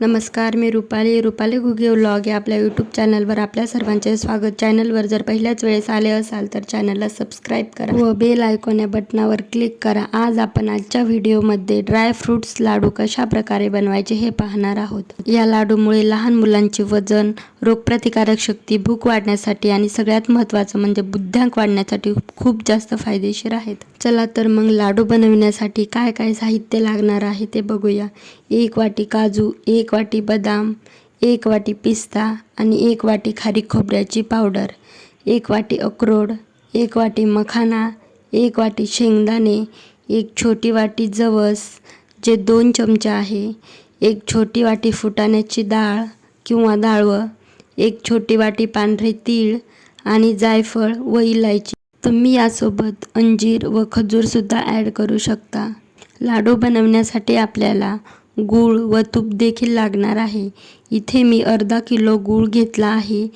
नमस्कार मी रुपाली. रुपाली घुगे व्लॉग या आपल्या यूट्यूब चॅनलवर आपल्या सर्वांचे स्वागत. चॅनलवर जर पहिल्याच वेळेस आले असाल तर चॅनलला सबस्क्राईब करा व बेल आयकॉन या बटनावर क्लिक करा. आज आपण आजच्या व्हिडिओमध्ये ड्राय फ्रुट्स लाडू कशा प्रकारे बनवायचे हे पाहणार आहोत. या लाडूमुळे लहान मुलांचे वजन रोगप्रतिकारक शक्ती भूक वाढण्यासाठी आणि सगळ्यात महत्त्वाचं म्हणजे बुद्ध्यांक वाढण्यासाठी खूप जास्त फायदेशीर आहेत. चला तर मग लाडू बनविण्यासाठी काय काय साहित्य लागणार आहे ते बघूया. एक वाटी काजू एक एक वाटी बदाम एक वाटी पिस्ता आणि एक वाटी खारीक खोबऱ्याची पावडर एक वाटी अक्रोड एक वाटी मखाना एक वाटी शेंगदाणे एक छोटी वाटी जवस जे दोन चमचे आहे एक छोटी वाटी फुटाण्याची डाळ किंवा डाळवं एक छोटी वाटी पांढरे तीळ आणि जायफळ व इलायची. तुम्ही यासोबत अंजीर व खजूरसुद्धा ॲड करू शकता. लाडू बनवण्यासाठी आपल्याला गूळ व तूप देखील लागणार आहे. इथे मी अर्धा किलो गूळ घेतला आहे.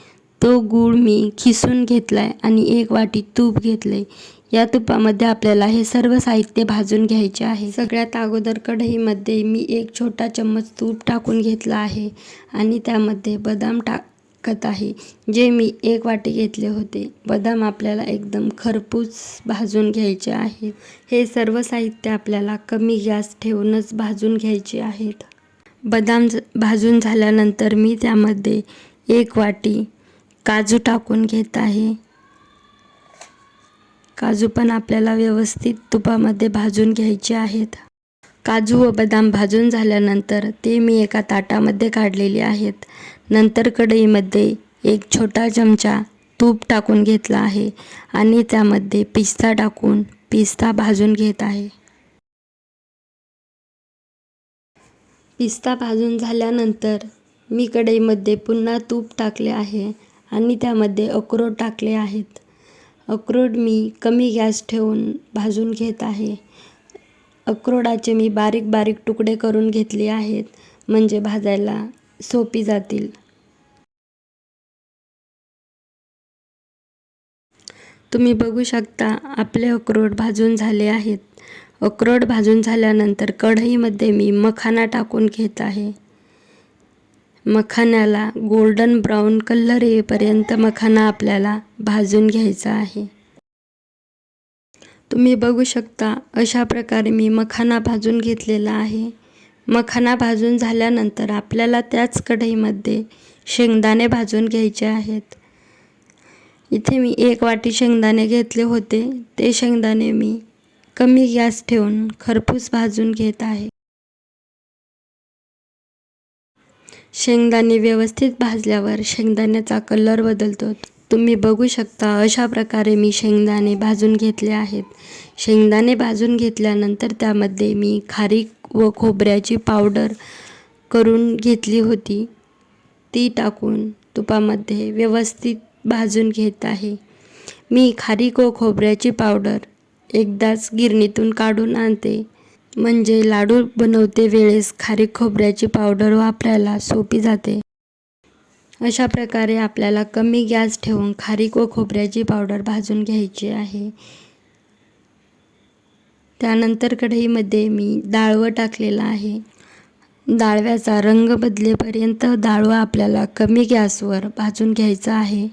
तो गूळ मी खिसून घेतला आहे आणि एक वाटी तूप घेतलं आहे या तुपामध्ये आपल्याला हे सर्व साहित्य भाजून घ्यायचे आहे. सगळ्यात अगोदर कढईमध्ये मी एक छोटा चम्मच तूप टाकून घेतला आहे आणि त्यामध्ये बदाम टाक टाकत आहे. जे मी एक वाटी घेतले होते बदाम आपल्याला एकदम खरपूस भाजून घ्यायचे आहेत. हे सर्व साहित्य आपल्याला कमी गॅस ठेवूनच भाजून घ्यायचे आहेत. बदाम भाजून झाल्यानंतर मी त्यामध्ये एक वाटी काजू टाकून घेत आहे. काजू पण आपल्याला व्यवस्थित तुपामध्ये भाजून घ्यायचे आहेत. काजू व बदाम भाजून झाल्यानंतर ते मी एका ताटामध्ये काढलेले आहेत. नंतर कढईमध्ये एक छोटा चमचा तूप टाकून घेतला आहे आणि त्यामध्ये पिस्ता टाकून पिस्ता भाजून घेत आहे. पिस्ता भाजून झाल्यानंतर मी कढईमध्ये पुन्हा तूप टाकले आहे आणि त्यामध्ये अक्रोड टाकले आहेत. अक्रोड मी कमी गॅस ठेवून भाजून घेत आहे. अक्रोडाचे मी बारीक बारीक तुकडे करून घेतले आहेत म्हणजे भाजायला सोपी जातील. तुम्ही बघू शकता आपले अक्रोड भाजून झाले आहेत. अक्रोड भाजून झाल्यानंतर कढईमध्ये मी मखाना टाकून घेत आहे. मखाण्याला गोल्डन ब्राऊन कलर येईपर्यंत मखाना आपल्याला भाजून घ्यायचा आहे. तुम्ही बघू शकता अशा प्रकारे मी मखाना भाजून घेतलेला आहे. मखाना भाजून झाल्यानंतर आपल्याला त्याच कढईमध्ये शेंगदाणे भाजून घ्यायचे आहेत. इथे मी एक वाटी शेंगदाणे घेतले होते. ते शेंगदाणे मी कमी गॅस ठेवून खरपूस भाजून घेत आहे. शेंगदाणे व्यवस्थित भाजल्यावर शेंगदाण्याचा कलर बदलतो. तुम्ही बघू शकता अशा प्रकारे मी शेंगदाणे भाजून घेतले आहेत. शेंगदाणे भाजून घेतल्यानंतर त्यामध्ये मी खारीक व खोबऱ्याची पावडर करून घेतली होती. ती टाकून तुपामध्ये व्यवस्थित भाजून घेत आहे. मी खारीक व खोबऱ्याची पावडर एकदाच गिरणीतून काढून आणते. म्हणजे लाडू बनवते वेळेस खारीक खोबऱ्याची पावडर वापरायला सोपी जाते. अशा प्रकारे आपल्याला कमी गॅस ठेवून खारीक व खोबऱ्याची पावडर भाजून घ्यायची आहे. त्यानंतर कढईमध्ये मी डाळवं टाकलेलं आहे. डाळव्याचा रंग बदलेपर्यंत डाळवं आपल्याला कमी गॅसवर भाजून घ्यायचं आहे.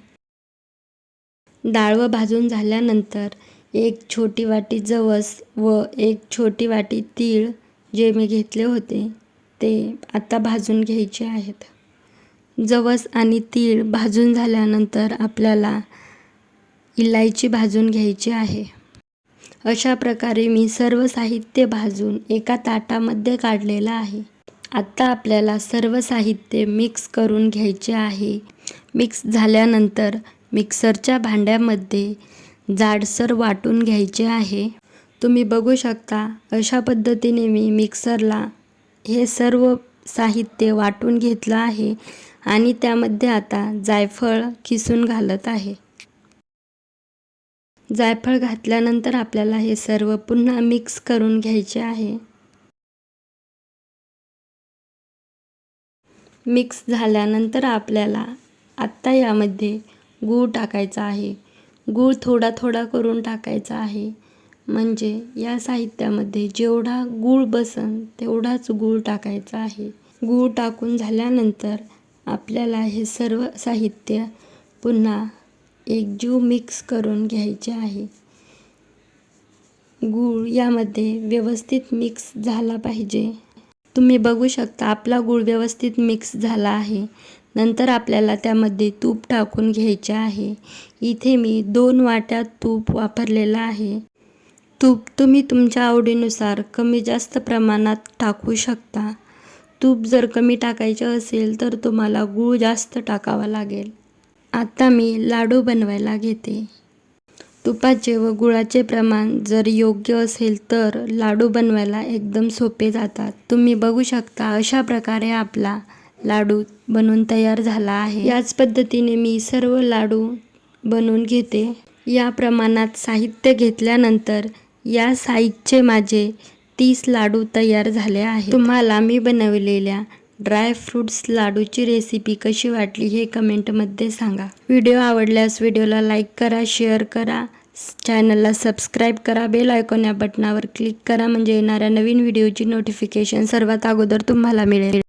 डाळवं भाजून झाल्यानंतर एक छोटी वाटी जवस व एक छोटी वाटी तीळ जे मी घेतले होते ते आता भाजून घ्यायचे आहेत. जवस आणि तीळ भाजून झाल्यानंतर आपल्याला इलायची भाजून घ्यायची आहे. अशा प्रकारे मी सर्व साहित्य भाजून एका ताटामध्ये काढलेलं आहे. आत्ता आपल्याला सर्व साहित्य मिक्स करून घ्यायचे आहे. मिक्स झाल्यानंतर मिक्सरच्या भांड्यामध्ये जाडसर वाटून घ्यायचे आहे. तुम्ही बघू शकता अशा पद्धतीने मी मिक्सरला हे सर्व साहित्य वाटून घेतलं आहे आणि त्यामध्ये आता जायफळ किसून घालत आहे. जायफळ घातल्यानंतर आपल्याला हे सर्व पुन्हा मिक्स करून घ्यायचे आहे. मिक्स झाल्यानंतर आपल्याला आत्ता यामध्ये गूळ टाकायचा आहे. गूळ थोडा थोडा करून टाकायचा आहे. म्हणजे या साहित्यामध्ये जेवढा गूळ बसन तेवढाच गूळ टाकायचा आहे. गूळ टाकून झाल्यानंतर आपल्याला हे सर्व साहित्य पुन्हा एकजीव मिक्स करून घ्यायचे आहे. गूळ यामध्ये व्यवस्थित मिक्स झाला पाहिजे. तुम्ही बघू शकता आपला गूळ व्यवस्थित मिक्स झाला आहे. नंतर आपल्याला त्यामध्ये तूप टाकून घ्यायचे आहे. इथे मी दोन वाट्या तूप वापरलेलं आहे. तूप तुम्ही तुमच्या आवडीनुसार कमी जास्त प्रमाणात टाकू शकता. तूप जर कमी टाकायचे असेल तर तुम्हाला गूळ जास्त टाकावा लागेल. आता मी लाडू बनवायला घेते. तुपाचे व गुळाचे प्रमाण जर योग्य असेल तर लाडू बनवायला एकदम सोपे जातात. तुम्ही बघू शकता अशा प्रकारे आपला लाडू बनवून तयार झाला आहे. याच पद्धतीने मी सर्व लाडू बनवून घेते. या प्रमाणात साहित्य घेतल्यानंतर या साईजचे माझे तीस लाडू तयार झाले आहे तुम्हाला मी बनवलेल्या ड्रायफ्रूट्स लाडूची रेसिपी कशी वाटली हे कमेंटमध्ये सांगा. व्हिडिओ आवडल्यास व्हिडिओला लाईक करा शेअर करा. चॅनलला सबस्क्राईब करा. बेल आयकॉन या बटनावर क्लिक करा. म्हणजे येणाऱ्या नवीन व्हिडिओची नोटिफिकेशन सर्वात अगोदर तुम्हाला मिळेल.